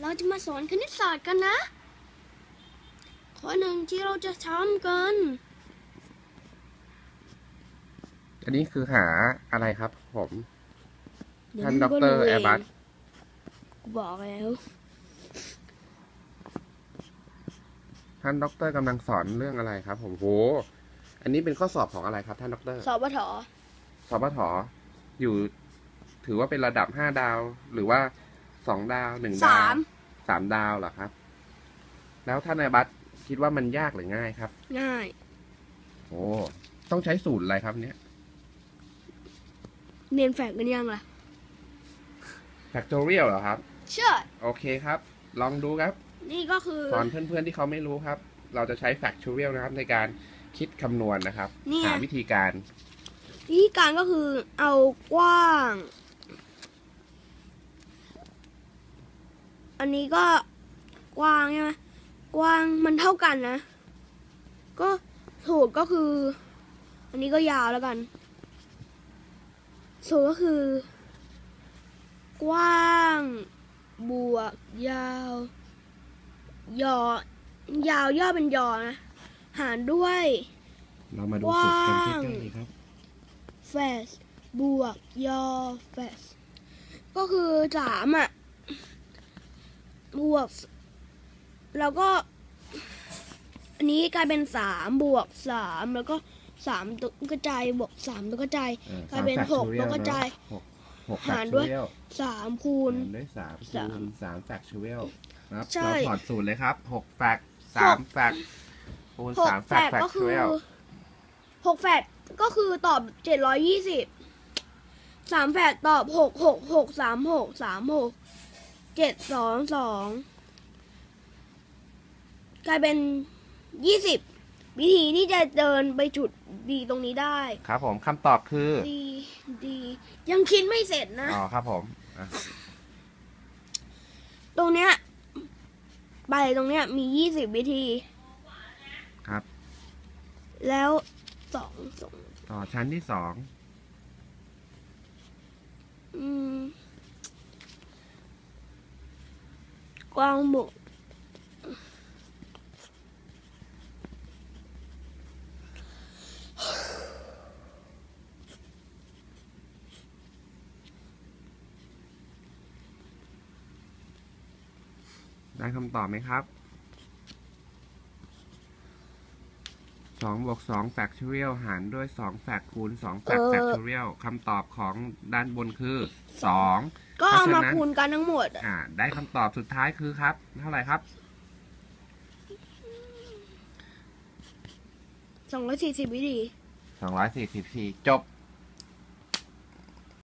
เราจะมาสอนคณิตศาสตร์กันนะ ข้อหนึ่งที่เราจะทำกัน อันนี้คือหาอะไรครับผมเดี๋ยวท่านมึงด็อกก็เตอร์รู้แอร์บัสกูบอกแล้ว ท่านด็อกเตอร์กำลังสอนเรื่องอะไรครับ ผมโห อันนี้เป็นข้อสอบของอะไรครับ ท่านด็อกเตอร์ สอบปทสปทอยู่ ถือว่าเป็นระดับห้าดาว หรือว่า สองดาวหนึ่งดาสาวมสามดาวเหรอครับ แล้วท่านนายบัสคิดว่ามันยากหรือง่ายครับ ง่าย โอ้ต้องใช้สูตรอะไรครับเนี้ยเรียนแฝกกันยังล่ะ factorial เหรอครับ เชื่อ โอเคครับ ลองดูครับ นี่ก็คือ สอนเพื่อนๆที่เขาไม่รู้ครับ เราจะใช้ factorial นะครับ ในการคิดคำนวณนะครับ เนี่ย หาวิธีการ วิธีการก็คือเอากว้าง อันนี้ก็กว้างใช่ไหมกว้างมันเท่ากันนะ ก็สูตรก็คือ อันนี้ก็ยาวแล้วกัน สูตรก็คือ กว้าง บวก ยาว ยอ ยาวย่อเป็นยอนะ หารด้วย เรามาดูกว้างสูตรกันใกล้ๆเลยครับแฟสบวก ยอแฟสก็คือสามอะ บวก แล้วก็ อันนี้กลายเป็นสามบวกสามแล้วก็สามตัวกระจายบวกสามตัวกระจายเออกลายเป็นสามหก factorial แล้วก็จ่าย หกหกหารด้วย factorial สามคูณ หารด้วยสามสามคูณสาม factorial นะครับใช่ เราถอดสูตรเลยครับหก fact สาม fact คูณหกสามแฟ fact ดก็คือ factorial หกแฟดก็คือตอบเจ็ดร้อยยี่สิบสามแฟดตอบหกหกหกสามหกสามหก เจ็ดสองสองกลายเป็นยี่สิบวิธีที่จะเดินไปจุดดีตรงนี้ได้ครับผมคำตอบคือดีดี ยังคิดไม่เสร็จนะ อ๋อครับผมอะตรงเนี้ยไปตรงเนี้ยมียี่สิบวิธี ครับ แล้วสองสองต่อชั้นที่สองอืม กวางบก ได้คำตอบไหมครับ สองบวกสอง factorial หารด้วยสอง fact คูณสอง fact factorial คำตอบของด้านบนคือสองก็เอาเพมาราะฉะนั้นคูณกันทั้งหมดอะอ่า ได้คำตอบสุดท้ายคือครับ เท่าไหร่ครับ สองร้อยสี่สิบวิธี244จบ